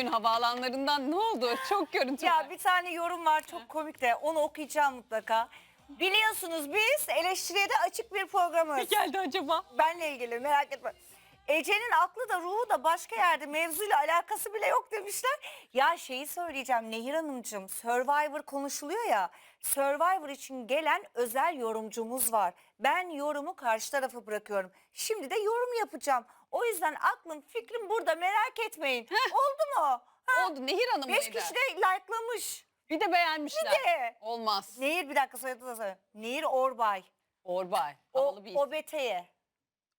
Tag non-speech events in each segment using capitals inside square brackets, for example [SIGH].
bugün havaalanlarından ne oldu? Çok görüntü var. Ya bir tane yorum var çok komik de onu okuyacağım mutlaka. Biliyorsunuz biz eleştiriye de açık bir programız. Ne geldi acaba? Benle ilgili merak etme. Ece'nin aklı da ruhu da başka yerde mevzuyla alakası bile yok demişler. Ya şeyi söyleyeceğim Nehir Hanımcığım Survivor konuşuluyor ya. Survivor için gelen özel yorumcumuz var. Ben yorumu karşı tarafa bırakıyorum. Şimdi de yorum yapacağım. O yüzden aklım fikrim burada merak etmeyin. Oldu mu? Ha, Oldu Nehir Hanım Beş mıydı? kişi de like'lamış. Bir de beğenmişler. de. Olmaz. Nehir bir dakika soyadı da söyle. Nehir Orbay. Orbay. O, Havalı bir isim. OBT'ye.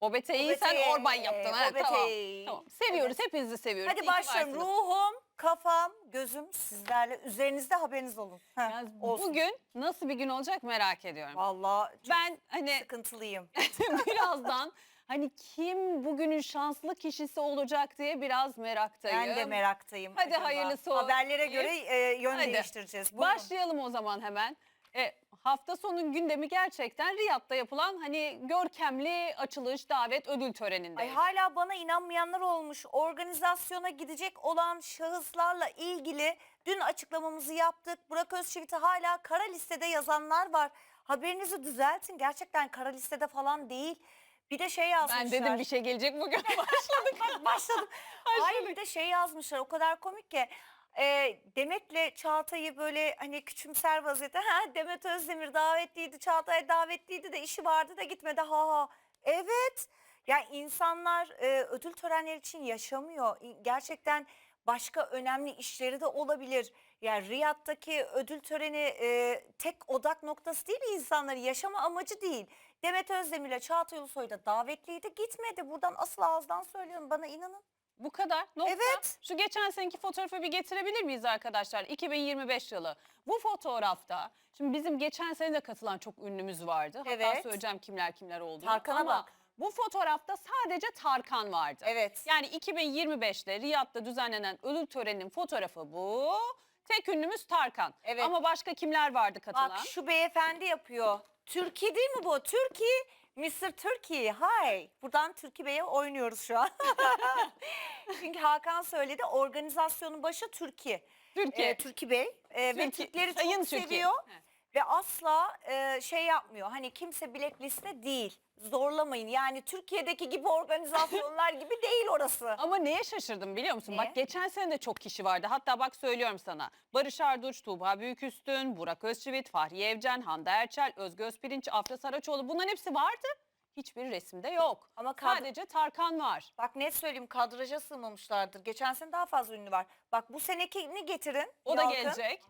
OBT'yi sen Orbay yaptın. Ha, tamam. OBT'yi. tamam. Seviyoruz. Hepinizi seviyoruz. Hadi İyi ki başlıyorum. varsınız. Ruhum, kafam, gözüm sizlerle. Üzerinizde haberiniz olun. Heh, Yalnız olsun. Bugün nasıl bir gün olacak merak ediyorum. Vallahi çok Ben hani sıkıntılıyım. [LAUGHS] birazdan hani kim bugünün şanslı kişisi olacak diye biraz meraktayım. Ben de meraktayım. Hadi hayırlısı olsun Haberlere göre e, yön Hadi. değiştireceğiz. Buyurun. Başlayalım o zaman hemen. E, hafta sonu gündemi gerçekten Riyad'da yapılan hani görkemli açılış davet ödül töreninde. Ay hala bana inanmayanlar olmuş. Organizasyona gidecek olan şahıslarla ilgili dün açıklamamızı yaptık. Burak Özçivit'i hala kara listede yazanlar var. Haberinizi düzeltin. Gerçekten kara listede falan değil. Bir de şey yazmışlar. ben dedim bir şey gelecek bugün [LAUGHS] başladık. Bak başladım. Hayır bir de şey yazmışlar o kadar komik ki. E, Demet'le Çağatay'ı böyle hani küçümser vaziyette. Ha, Demet Özdemir davetliydi, Çağatay davetliydi de işi vardı da gitmedi. Ha ha. Evet. Ya insanlar e, ödül törenleri için yaşamıyor. Gerçekten başka önemli işleri de olabilir. Yani Riyad'daki ödül töreni e, tek odak noktası değil insanları yaşama amacı değil. Demet Özdemir'le Çağatay Ulusoy da davetliydi gitmedi. Buradan asıl ağızdan söylüyorum bana inanın. Bu kadar. Nokta. Evet. Şu geçen seneki fotoğrafı bir getirebilir miyiz arkadaşlar? 2025 yılı. Bu fotoğrafta şimdi bizim geçen sene de katılan çok ünlümüz vardı. Hatta Evet. söyleyeceğim kimler kimler olduğunu. Tarkan'a Ama bak. bu fotoğrafta sadece Tarkan vardı. Evet. Yani 2025'te Riyad'da düzenlenen ödül töreninin fotoğrafı bu. Tek ünlümüz Tarkan. Evet. Ama başka kimler vardı katılan? Bak şu beyefendi yapıyor. Türkiye değil mi bu? Türkiye, Mr. Turkey. Hi. Buradan Türkiye Bey'e oynuyoruz şu an. [LAUGHS] Çünkü Hakan söyledi organizasyonun başı Türkiye. Türkiye. Ee, Türkiye Bey. Ee, ve Türkleri Sayın çok Türkiye. seviyor. He. Ve asla e, şey yapmıyor. Hani kimse blackliste değil. Zorlamayın. Yani Türkiye'deki gibi organizasyonlar gibi değil orası. [LAUGHS] Ama neye şaşırdım biliyor musun? Neye? Bak geçen sene de çok kişi vardı. Hatta bak söylüyorum sana. Barış Arduç, Tuğba Büyüküstün, Burak Özçivit, Fahriye Evcen, Hande Erçel, Özge Özpirinç, Afra Saraçoğlu bunların hepsi vardı. Hiçbir resimde yok. Ama kad- Sadece Tarkan var. Bak net söyleyeyim kadraja sığmamışlardır. Geçen sene daha fazla ünlü var. Bak bu senekini getirin. O da gelecek.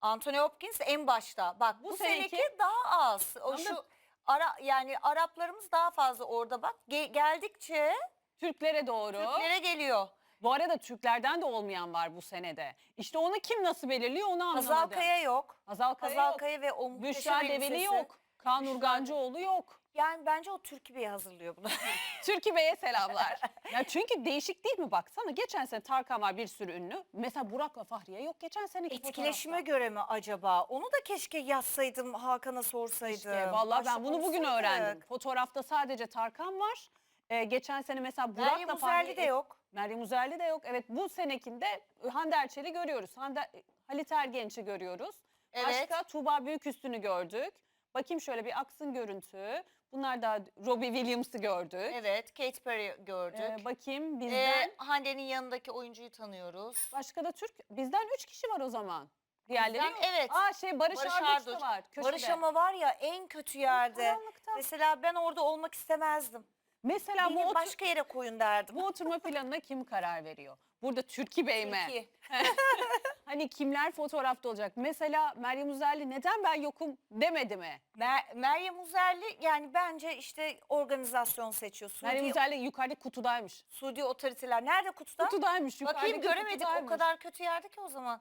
Anthony Hopkins en başta. Bak bu, Bu seneki, seneki- daha az. O şu ara yani Araplarımız daha fazla orada bak. Ge- geldikçe Türklere doğru. Türklere geliyor. Bu arada Türklerden de olmayan var bu senede. İşte onu kim nasıl belirliyor onu anlamadım. Hazal Kaya yok. Hazal Kaya Hazal yok. Kaya ve o Büşra Develi yok. Kaan Urgancıoğlu yok. Yani bence o Türkiye Bey'i hazırlıyor bunu. [LAUGHS] Türkiye Bey'e selamlar. ya çünkü değişik değil mi baksana? Geçen sene Tarkan var bir sürü ünlü. Mesela Burak'la Fahriye yok geçen seneki Etkileşime fotoğrafta. göre mi acaba? Onu da keşke yazsaydım Hakan'a sorsaydım. İşte vallahi ben Aşık bunu bugün olsaydık. öğrendim. Fotoğrafta sadece Tarkan var. Ee, geçen sene mesela Meryem Burak'la Uzerli de yok. Meryem Uzerli de yok. Evet bu senekinde Hande Erçel'i görüyoruz. Hande, Halit Ergenç'i görüyoruz. Evet. Başka Tuğba Büyüküstü'nü gördük. Bakayım şöyle bir aksın görüntü. Bunlar da Robbie Williams'ı gördük. Evet, Katy Perry gördük. Ee, bakayım bizden Ee, Hande'nin yanındaki oyuncuyu tanıyoruz. başka da Türk bizden üç kişi var o zaman. Diğerleri Bizden, yok. evet. Aa şey Barış, Barış Arduç da var köşede. Barış ama var ya en kötü yerde. Karanlıkta. Mesela ben orada olmak istemezdim. Mesela bu, Beni otur- başka yere koyun derdim. bu oturma planına kim karar veriyor? Burada Türkiye Bey mi? Türkiye. [LAUGHS] Hani kimler fotoğrafta olacak? Mesela Meryem Uzerli neden ben yokum demedi mi? Mer- Meryem Uzerli yani bence işte organizasyon seçiyor. Suudi, Meryem Uzerli yukarıdaki kutudaymış. Suudi otoriteler. Nerede kutuda? Kutudaymış yukarıdaki Bakayım göremedik o kutudaymış. kadar kötü yerde ki o zaman.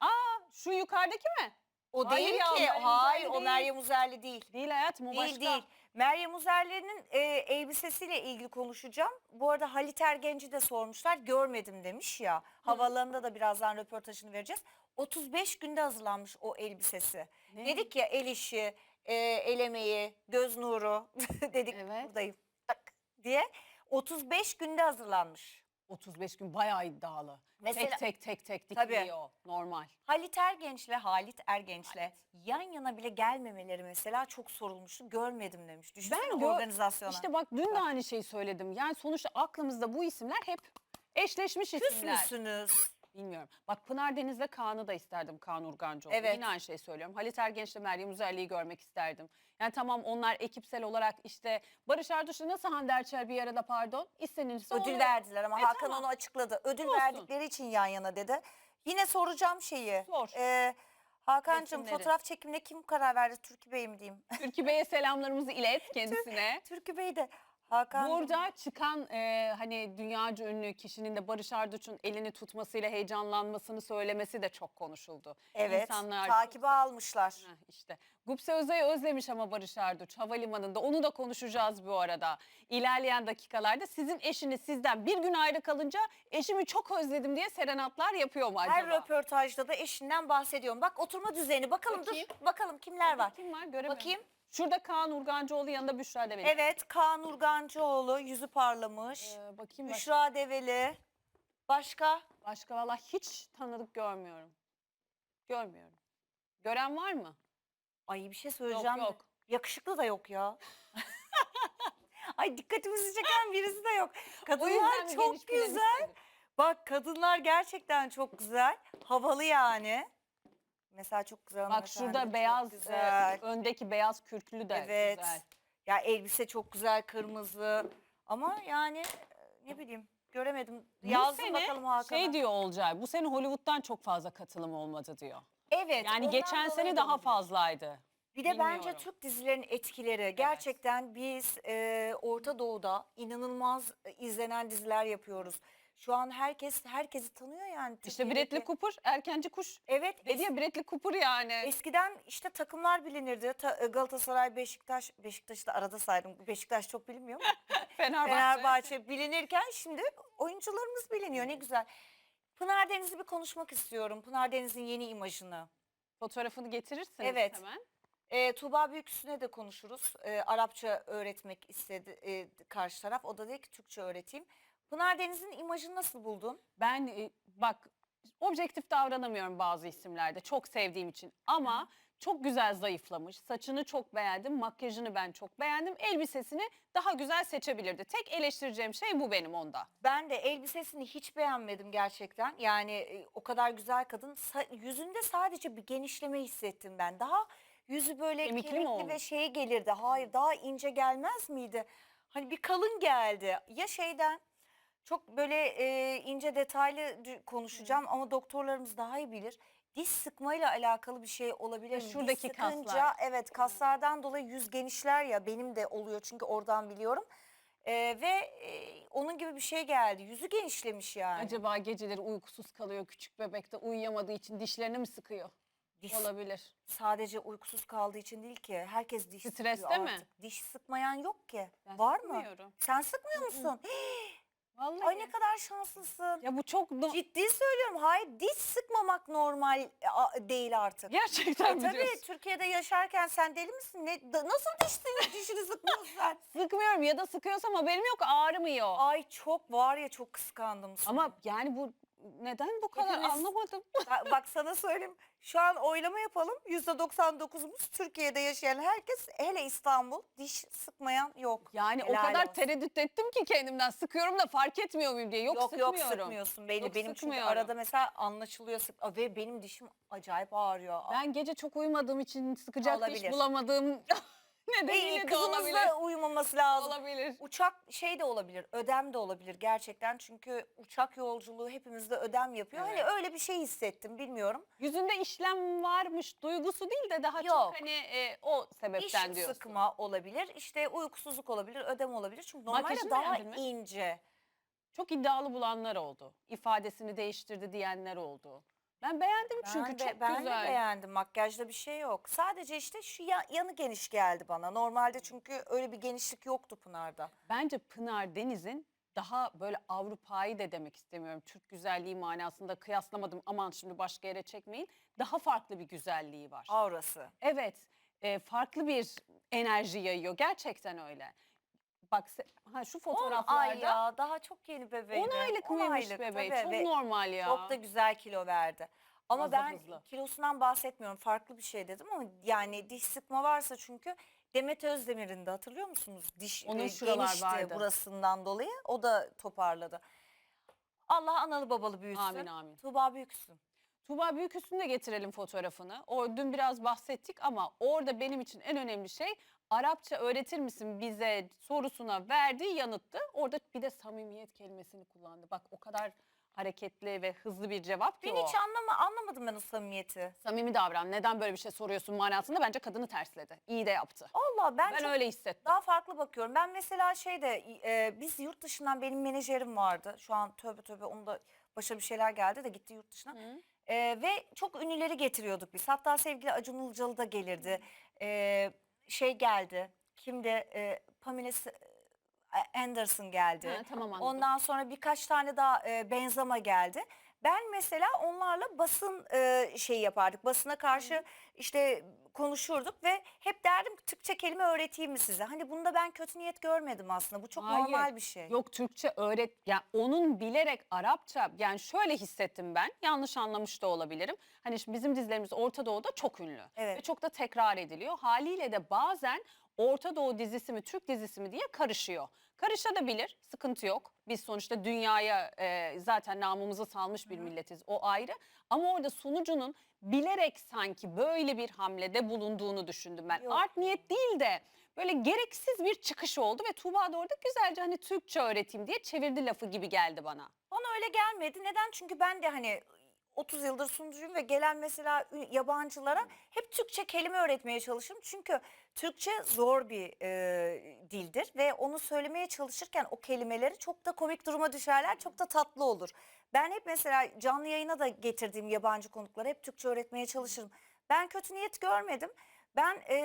Aa şu yukarıdaki mi? O Hayır değil ya, ki. Meryem Hayır Uzerli o değil. Meryem Uzerli değil. Değil hayatım o Değil başka. değil. Meryem Uzerli'nin e, elbisesiyle ilgili konuşacağım. Bu arada Halit Ergenci de sormuşlar. Görmedim demiş ya. Havalarında da birazdan röportajını vereceğiz. 35 günde hazırlanmış o elbisesi. Ne? Dedik ya el işi, e, el emeği, göz nuru [LAUGHS] dedik Evet. buradayım tak diye. 35 günde hazırlanmış. 35 gün bayağı iddialı. Mesela- tek tek tek tek dikiliyor normal. Halit Ergenç'le Halit Ergenç'le yan yana bile gelmemeleri mesela çok sorulmuştu. Görmedim demiş. Düşünsene gö- organizasyona. İşte bak dün de aynı şeyi söyledim. Yani sonuçta aklımızda bu isimler hep eşleşmiş Küs isimler. müsünüz? Bilmiyorum. Bak Pınar Deniz'le Kaan'ı da isterdim Kaan Urgancıoğlu. Evet. Yine aynı şeyi söylüyorum. Halit Ergenç'le Meryem Üzerli'yi görmek isterdim. Yani tamam onlar ekipsel olarak işte Barış Arduç'la nasıl Hande Erçel bir arada pardon istenilirse Ödül oluyor. verdiler ama E, Hakan tamam. onu açıkladı. Ödül Olsun. verdikleri için yan yana dedi. Yine soracağım şeyi. Sor. Ee, Hakan'cığım Resimleri. fotoğraf çekimine kim karar verdi? Türkü Bey mi diyeyim? Türkü Bey'e selamlarımızı ilet kendisine. Türkü Bey de Hakan Burada çıkan e, hani dünyaca ünlü kişinin de Barış Arduç'un elini tutmasıyla heyecanlanmasını söylemesi de çok konuşuldu. evet İnsanlar takibe almışlar. Heh, işte. Gupse Özay'ı özlemiş ama Barış Arduç havalimanında. Onu da konuşacağız bu arada. İlerleyen dakikalarda sizin eşiniz sizden bir gün ayrı kalınca eşimi çok özledim diye serenatlar yapıyor mu acaba? Her röportajda da eşinden bahsediyorum. Bak oturma düzeni bakalım Bakayım. dur. Bakalım kimler var. Kim var göremiyorum. Bakayım. Şurada Kaan Urgancıoğlu yanında Büşra Develi. Evet Kaan Urgancıoğlu yüzü parlamış. Ee, bakayım baş- Büşra Develi. Başka? başka valla hiç tanıdık görmüyorum. Görmüyorum. Gören var mı? Ay bir şey söyleyeceğim. de. yok. Yakışıklı da yok ya. [LAUGHS] Ay dikkatimizi çeken birisi de yok. Kadınlar çok güzel. Bak kadınlar gerçekten çok güzel. Havalı yani. Mesela çok güzel Bak şurada beyaz, e, güzel. öndeki beyaz kürklü de evet. güzel. Ya elbise çok güzel kırmızı. Ama yani e, ne bileyim göremedim. Bu Yazdım sene bakalım Hakan'a. Şey diyor Olcay, bu sene Hollywood'dan çok fazla katılım olmadı diyor. evet. Yani geçen sene da daha olabilir. fazlaydı. Bir de bence Bilmiyorum. Türk dizilerinin etkileri. Gerçekten biz e, Orta Doğu'da inanılmaz e, izlenen diziler yapıyoruz. Şu an herkes herkesi tanıyor yani. İşte Türkiye'deki. Bradley Cooper, erkenci kuş. Evet. Dedi ya Bradley Cooper yani. eskiden işte takımlar bilinirdi. Ta- e, Galatasaray, Beşiktaş. Beşiktaş'ı da arada saydım. Beşiktaş çok bilinmiyor ama [LAUGHS] Fenerbahçe. Fenerbahçe bilinirken şimdi oyuncularımız biliniyor. Ne güzel. Pınar Deniz'i bir konuşmak istiyorum. Pınar Deniz'in yeni imajını. Fotoğrafını getirirsiniz Evet. hemen. E, Tuğba Büyüküstü'ne de konuşuruz. E, Arapça öğretmek istedi e, karşı taraf. O da dedi ki Türkçe öğreteyim. Pınar Deniz'in imajını nasıl buldun? Ben e, bak objektif davranamıyorum bazı isimlerde çok sevdiğim için ama çok güzel zayıflamış. Saçını çok beğendim, makyajını ben çok beğendim. Elbisesini daha güzel seçebilirdi. Tek eleştireceğim şey bu benim onda. Ben de elbisesini hiç beğenmedim gerçekten. Yani e, o kadar güzel kadın. Sa- yüzünde sadece bir genişleme hissettim ben. Daha yüzü böyle Kemikli mi kemikli, ve olmuş? şey gelirdi. Hayır daha ince gelmez miydi? Hani bir kalın geldi. Ya şeyden çok böyle e, ince detaylı konuşacağım ama doktorlarımız daha iyi bilir. Diş sıkmayla alakalı bir şey olabilir mi? Diş şuradaki sıkınca, kaslar. Evet kaslardan dolayı yüz genişler ya benim de oluyor çünkü oradan biliyorum. E, ve e, onun gibi bir şey geldi. Yüzü genişlemiş yani. Acaba geceleri uykusuz kalıyor küçük bebek de uyuyamadığı için dişlerini mi sıkıyor? Diş Olabilir. sadece uykusuz kaldığı için değil ki. Herkes diş Streste sıkıyor mi? artık. Diş sıkmayan yok ki. Ben Var mı? Sen sıkmıyor musun? Vallahi. Ay ne kadar şanslısın. Ya bu çok no- Ciddi söylüyorum. Hayır diş sıkmamak normal e, a- değil artık. gerçekten E, mi tabii diyorsun? Türkiye'de yaşarken sen deli misin? Ne, da- nasıl dişini, dişini sıkmıyorsun sen? [LAUGHS] Sıkmıyorum ya da sıkıyorsam haberim yok ağrımıyor. Ay çok var ya çok kıskandım seni. Ama yani bu neden bu kadar Hepimiz- anlamadım. [LAUGHS] Ba- Bak sana söyleyeyim. Şu an oylama yapalım. %99'umuz Türkiye'de yaşayan herkes hele İstanbul diş sıkmayan yok. Yani o Helal kadar olsun. tereddüt ettim ki kendimden sıkıyorum da fark etmiyor muyum diye. Yok, yok sıkmıyorum. yok sıkmıyorsun belli. Yok, benim çünkü sıkmıyorum. arada mesela anlaşılıyor sık Aa, ve benim dişim acayip ağrıyor. Ben gece çok uyumadığım için sıkacak Olabilir. diş bulamadığım [LAUGHS] nedeniyle de olabilir. da uyumaması lazım. Olabilir. Uçak şey de olabilir, ödem de olabilir gerçekten. Çünkü uçak yolculuğu hepimizde ödem yapıyor. Evet. Hani öyle bir şey hissettim bilmiyorum. Yüzünde işlem varmış duygusu değil de daha Yok. çok hani e, o İş sebepten diyorsun. sıkma olabilir, işte uykusuzluk olabilir, ödem olabilir. Çünkü normalde Makyajını daha beğendin mi? ince. Çok iddialı bulanlar oldu. İfadesini değiştirdi diyenler oldu. Ben beğendim çünkü ben çok ben güzel. de beğendim. Makyajda bir şey yok. Sadece işte şu ya- yanı geniş geldi bana. Normalde çünkü öyle bir genişlik yoktu Pınar'da. Bence Pınar Deniz'in daha böyle Avrupa'yı da demek istemiyorum. Türk güzelliği manasında kıyaslamadım. Aman şimdi başka yere çekmeyin. Daha farklı bir güzelliği var. Aurası. Evet, e, farklı bir enerji yayıyor. Gerçekten öyle. Bak se- ha şu 10 ay fotoğraflarda ya daha çok yeni bebeğdi. 10 aylık 10 mıymış bebeği? Çok normal ya. Çok da güzel kilo verdi. Ama Fazla ben hızlı. kilosundan bahsetmiyorum. Farklı bir şey dedim ama yani diş sıkma varsa çünkü Demet Özdemir'in de hatırlıyor musunuz? Diş Onun e, şuralar genişti vardı. burasından dolayı. O da toparladı. Allah analı babalı büyütsün. Amin amin. Tuğba büyüksün. Tuğba Büyüküstü'nü de getirelim fotoğrafını. O dün biraz bahsettik ama orada benim için en önemli şey Arapça öğretir misin bize sorusuna verdiği yanıttı. Orada bir de samimiyet kelimesini kullandı. Bak o kadar hareketli ve hızlı bir cevap ki Ben o. hiç anlama, anlamadım ben o samimiyeti. Samimi davran. Neden böyle bir şey soruyorsun manasında bence kadını tersledi. İyi de yaptı. Allah ben, Ben, çok öyle hissettim. daha farklı bakıyorum. Ben mesela şeyde e, biz yurt dışından benim menajerim vardı. Şu an tövbe tövbe onun da başa bir şeyler geldi de gitti yurt dışına. Hı. E, ve çok ünlüleri getiriyorduk biz. Hatta sevgili Acun Ilıcalı da gelirdi. E, şey geldi. Kimdi? E, Pamela S- Anderson geldi. Ha, tamam anladım. Ondan sonra birkaç tane daha e, benzama geldi. Ben mesela onlarla basın e, şeyi yapardık. Basına karşı işte konuşurduk ve hep derdim Türkçe kelime öğreteyim mi size? Hani bunda ben kötü niyet görmedim aslında. Bu çok Hayır. normal bir şey. Yok Türkçe öğret yani onun bilerek Arapça yani şöyle hissettim ben yanlış anlamış da olabilirim. Hani şimdi bizim dizilerimiz Orta Doğu'da çok ünlü Evet. ve çok da tekrar ediliyor. Haliyle de bazen Orta Doğu dizisi mi Türk dizisi mi diye karışıyor. Karışabilir sıkıntı yok. Biz sonuçta dünyaya e, zaten namımızı salmış bir milletiz o ayrı. Ama orada sunucunun bilerek sanki böyle bir hamlede bulunduğunu düşündüm ben. Yok. Art niyet değil de böyle gereksiz bir çıkış oldu ve Tuğba da orada güzelce hani Türkçe öğreteyim diye çevirdi lafı gibi geldi bana. Bana öyle gelmedi. Neden? Çünkü ben de hani 30 yıldır sunucuyum ve gelen mesela yabancılara hep Türkçe kelime öğretmeye çalışırım. Çünkü Türkçe zor bir e, dildir ve onu söylemeye çalışırken o kelimeleri çok da komik duruma düşerler, çok da tatlı olur. Ben hep mesela canlı yayına da getirdiğim yabancı konuklara hep Türkçe öğretmeye çalışırım. Ben kötü niyet görmedim. Ben e,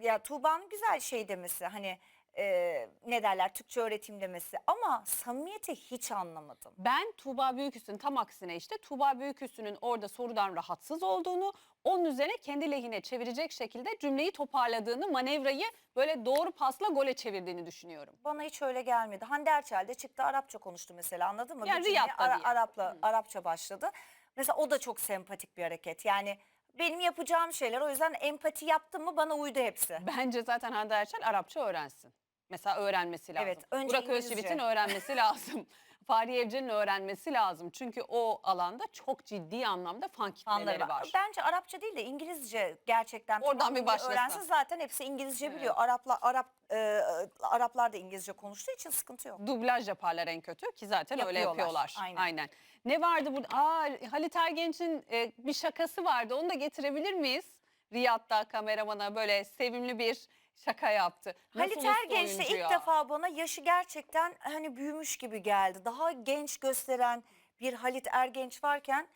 ya Tuğba'nın güzel şey demesi hani e, ne derler Türkçe öğretim demesi ama samimiyeti hiç anlamadım. Ben Tuğba Büyüküstü'nün tam aksine işte Tuğba Büyüküstü'nün orada sorudan rahatsız olduğunu, onun üzerine kendi lehine çevirecek şekilde cümleyi toparladığını, manevrayı böyle doğru pasla gole çevirdiğini düşünüyorum. Bana hiç öyle gelmedi. Hande Erçel de çıktı Arapça konuştu mesela anladın mı? Yani Riyad'da diye. Arapla, Hı. Arapça başladı. Mesela o da çok sempatik bir hareket. Yani benim yapacağım şeyler o yüzden empati yaptım mı bana uydu hepsi. Bence zaten Hande Erçel Arapça öğrensin. Mesela öğrenmesi lazım. Evet, önce Burak İngilizce. Özçivit'in öğrenmesi lazım. [LAUGHS] Fahriye Evcen'in öğrenmesi lazım. Çünkü o alanda çok ciddi anlamda fan kitleleri var. var. Bence Arapça değil de İngilizce gerçekten Oradan bir başlasa. öğrensin zaten hepsi İngilizce Evet. biliyor. Araplar Arap e, Araplar da İngilizce konuştuğu için sıkıntı yok. dublaj yaparlar en kötü ki zaten öyle Yapıyorlar, yapıyorlar. aynen. Ne vardı burada? Aa Halit Ergenç'in e, bir şakası vardı. Onu da getirebilir miyiz? Riyad'da kameramana böyle sevimli bir şaka yaptı. Halit Nasıl uslu Ergenç de oyuncu ilk ya? defa bana yaşı gerçekten hani büyümüş gibi geldi. Daha genç gösteren bir Halit Ergenç varken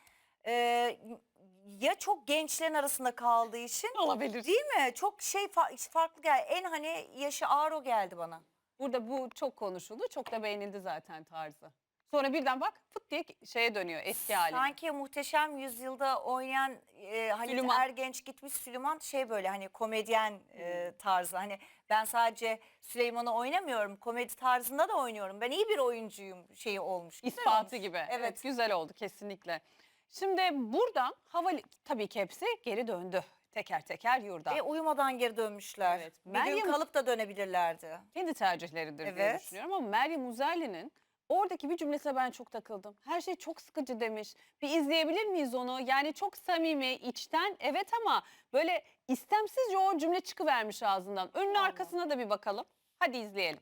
e, ya çok gençlerin arasında kaldığı için olabilir. değil mi? Çok şey fa- farklı geldi. En hani yaşı ağır o geldi bana. Burada bu çok konuşuldu. Çok da beğenildi zaten tarzı. Sonra birden bak fıt diye şeye dönüyor eski haline. Sanki muhteşem yüzyılda oynayan e, Halit Süleyman. Ergenç gitmiş Süleyman şey böyle hani komedyen e, tarzı. Hani ben sadece Süleyman'ı oynamıyorum komedi tarzında da oynuyorum. Ben iyi bir oyuncuyum şeyi olmuş. Güzel İspatı olmuş. gibi. Evet. Evet. güzel oldu kesinlikle. Şimdi buradan havali tabii ki hepsi geri döndü. Teker teker yurda. Ve uyumadan geri dönmüşler. Evet, Bir Meryem- gün kalıp da dönebilirlerdi. Kendi tercihleridir diye Evet. düşünüyorum ama Meryem Uzerli'nin oradaki bir cümlesine ben çok takıldım. Her şey çok sıkıcı demiş. Bir izleyebilir miyiz onu? Yani çok samimi, içten evet ama böyle istemsizce o cümle çıkıvermiş ağzından. Önüne arkasına da bir bakalım. Hadi izleyelim.